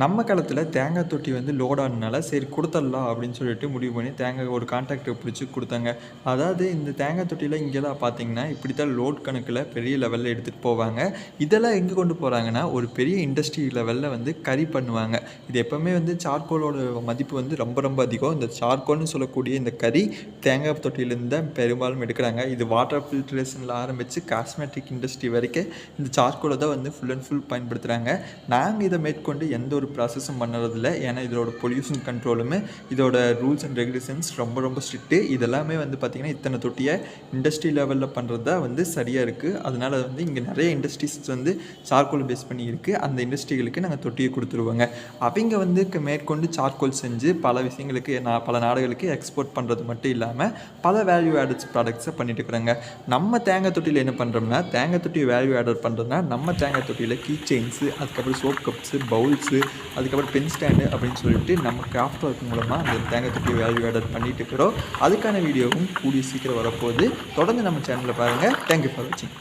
நம்ம காலத்தில் தேங்காய் தொட்டி வந்து லோடானனால சரி கொடுத்துடலாம் அப்படின்னு சொல்லிட்டு முடிவு பண்ணி தேங்காய் ஒரு கான்ட்ராக்டை பிடிச்சி கொடுத்தாங்க. அதாவது இந்த தேங்காய் தொட்டியில் இங்கெல்லாம் பார்த்தீங்கன்னா இப்படி தான் லோட் கணக்கில் பெரிய லெவலில் எடுத்துகிட்டு போவாங்க. இதெல்லாம் எங்கே கொண்டு போகிறாங்கன்னா ஒரு பெரிய இண்டஸ்ட்ரி லெவலில் வந்து கறி பண்ணுவாங்க. இது எப்போவுமே வந்து சார்கோலோட மதிப்பு வந்து ரொம்ப ரொம்ப அதிகம். இந்த சார்கோல்னு சொல்லக்கூடிய இந்த கறி தேங்காய் தொட்டியிலேருந்து தான் பெரும்பாலும் எடுக்கிறாங்க. இது வாட்டர் ஃபில்ட்ரேஷனில் ஆரம்பித்து காஸ்மெட்டிக் இண்டஸ்ட்ரி வரைக்கும் இந்த சார்கோலை தான் வந்து ஃபுல் அண்ட் ஃபுல் பயன்படுத்துகிறாங்க நாங்கள் இதை மேற்கொண்டு எந்த ஒரு ப்ராசஸும் பண்ணுறதில்ல. ஏன்னா இதோட பொல்யூஷன் கண்ட்ரோலுமே இதோட ரூல்ஸ் அண்ட் ரெகுலேஷன்ஸ் ரொம்ப ரொம்ப ஸ்ட்ரிக்ட்டு இதெல்லாமே வந்து பார்த்திங்கன்னா இத்தனை தொட்டியை இண்டஸ்ட்ரி லெவலில் பண்ணுறது தான் வந்து சரியாக இருக்குது அதனால் வந்து இங்கே நிறைய இண்டஸ்ட்ரீஸ் வந்து சார்கோல் பேஸ் பண்ணி இருக்குது அந்த இண்டஸ்ட்ரிகளுக்கு நாங்கள் தொட்டியை கொடுத்துருவோங்க. அவங்க வந்து மேற்கொண்டு சார்கோல் செஞ்சு பல விஷயங்களுக்கு நான் பல நாடுகளுக்கு எக்ஸ்போர்ட் பண்ணுறது மட்டும் இல்லாமல் பல வேல்யூ ஆடட்ஸ் ப்ராடக்ட்ஸை பண்ணிட்டு இருக்கிறாங்க. நம்ம தேங்காய் தொட்டியில் என்ன பண்ணுறோம்னா தேங்காய் தொட்டி வேல்யூ ஆடட் பண்ணுறதுனா நம்ம தேங்காய் தொட்டியில் கீ செயின்ஸு அதுக்கப்புறம் சோப் கப்ஸு பவுல்ஸு அதுக்கப்புறம் பென் ஸ்டாண்டு அப்படின்னு சொல்லிட்டு நம்ம கிராஃப்ட் ஒர்க் மூலமாக அந்த தேங்காய் தொட்டி வேல்யூ ஆடட் பண்ணிட்டு இருக்கிறோம். அதுக்கான வீடியோவும் கூடிய சீக்கிரம் வரப்போகுது. தொடர்ந்து நம்ம சேனலில் பாருங்கள் தேங்க்யூ ஃபார் வாட்சிங்